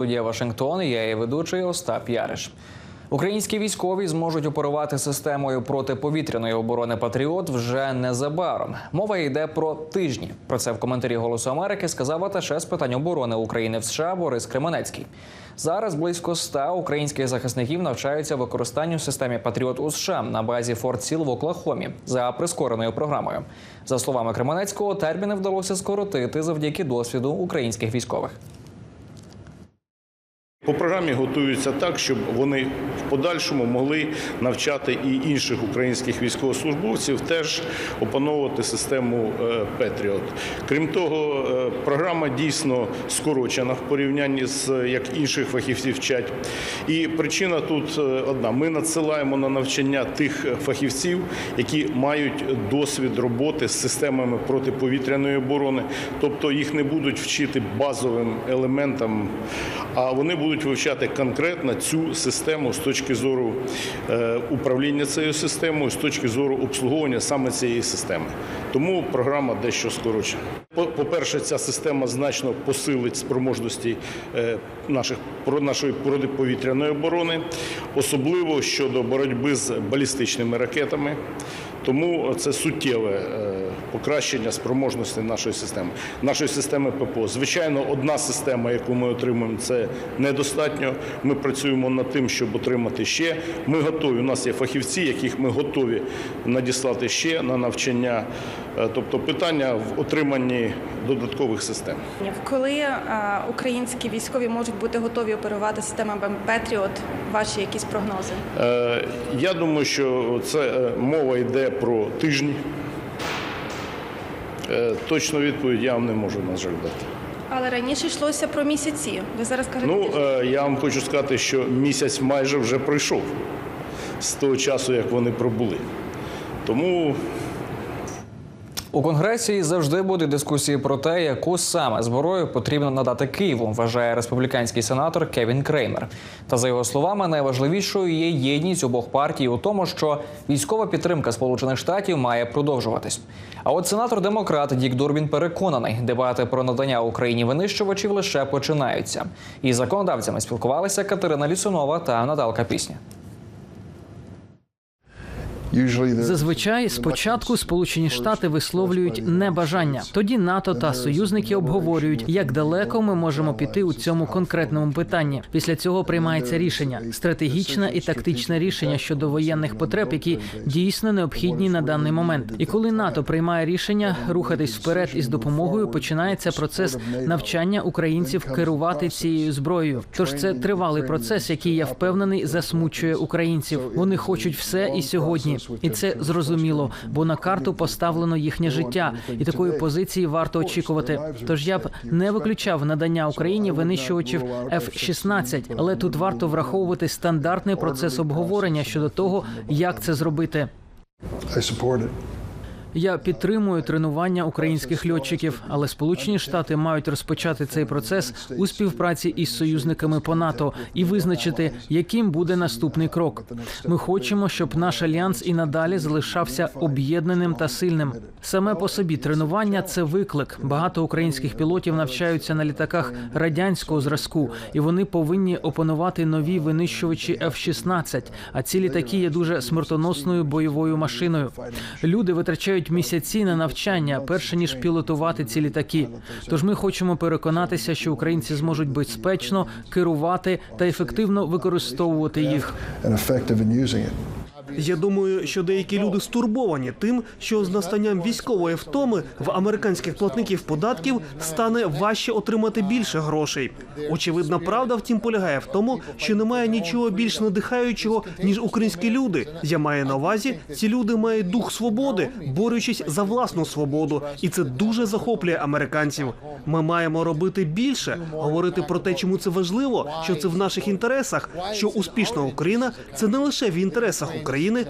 Студія Вашингтон. Я її ведучий Остап Яриш. Українські військові зможуть оперувати системою протиповітряної оборони Патріот вже незабаром. Мова йде про тижні. Про це в коментарі Голосу Америки сказав аташе з питань оборони України в США Борис Кременецький. Зараз близько ста українських захисників навчаються використанню в системі Патріот у США на базі Форт Сіл в Оклахомі за прискореною програмою. За словами Кременецького, терміни вдалося скоротити завдяки досвіду українських військових. По програмі готуються так, щоб вони в подальшому могли навчати і інших українських військовослужбовців теж опановувати систему е, Петріот. Крім того, е, програма дійсно скорочена в порівнянні з як інших фахівців вчать. І причина тут е, одна: ми надсилаємо на навчання тих фахівців, які мають досвід роботи з системами протиповітряної оборони, тобто їх не будуть вчити базовим елементам, а вони будуть вивчати конкретно цю систему з точки зору е, управління цією системою, з точки зору обслуговування саме цієї системи. Тому програма дещо скорочена. По- По-перше, ця система значно посилить спроможності е, наших нашої протиповітряної оборони, особливо щодо боротьби з балістичними ракетами. Тому це суттєве е, покращення спроможності нашої системи, нашої системи ППО. Звичайно, одна система, яку ми отримуємо, це недостатньо. Ми працюємо над тим, щоб отримати ще. Ми готові. У нас є фахівці, яких ми готові надіслати ще на навчання. Е, Тобто питання в отриманні додаткових систем. Коли е, українські військові можуть бути готові оперувати системами Петріот, ваші якісь прогнози? Е, Я думаю, що це мова йде про тижні. Е, Точну відповідь я вам не можу, на жаль, дати. Але раніше йшлося про місяці. Ви зараз кажете, Ну, е, я вам хочу сказати, що місяць майже вже пройшов з того часу, як вони пробули. Тому У конгресі завжди будуть дискусії про те, яку саме зброю потрібно надати Києву, вважає республіканський сенатор Кевін Креймер. Та за його словами, найважливішою є єдність обох партій у тому, що військова підтримка Сполучених Штатів має продовжуватись. А от сенатор демократ Дік Дурбін переконаний, дебати про надання Україні винищувачів лише починаються. Із законодавцями спілкувалися Катерина Лісунова та Наталка Пісня. Зазвичай спочатку Сполучені Штати висловлюють небажання. Тоді НАТО та союзники обговорюють, як далеко ми можемо піти у цьому конкретному питанні. Після цього приймається рішення стратегічне і тактичне рішення щодо воєнних потреб, які дійсно необхідні на даний момент. І коли НАТО приймає рішення рухатись вперед із допомогою, починається процес навчання українців керувати цією зброєю. Тож це тривалий процес, який я впевнений засмучує українців. Вони хочуть все і сьогодні, і це зрозуміло, бо на карту поставлено їхнє життя, і такої позиції варто очікувати. Тож я б не виключав надання Україні винищувачів F-16, але тут варто враховувати стандартний процес обговорення щодо того, як це зробити. I support it. Я підтримую тренування українських льотчиків, але Сполучені Штати мають розпочати цей процес у співпраці із союзниками по НАТО і визначити, яким буде наступний крок. Ми хочемо, щоб наш альянс і надалі залишався об'єднаним та сильним. Саме по собі тренування це виклик. Багато українських пілотів навчаються на літаках радянського зразку, і вони повинні опанувати нові винищувачі F-16, А ці літаки є дуже смертоносною бойовою машиною. Люди витрачають місяці на навчання, перше ніж пілотувати ці літаки. Тож ми хочемо переконатися, що українці зможуть безпечно керувати та ефективно використовувати їх. Я думаю, що деякі люди стурбовані тим, що з настанням військової втоми в американських платників податків стане важче отримати більше грошей. Очевидна правда, втім, полягає в тому, що немає нічого більш надихаючого ніж українські люди. Я маю на увазі, ці люди мають дух свободи, борючись за власну свободу, і це дуже захоплює американців. Ми маємо робити більше, говорити про те, чому це важливо, що це в наших інтересах, що успішна Україна це не лише в інтересах України,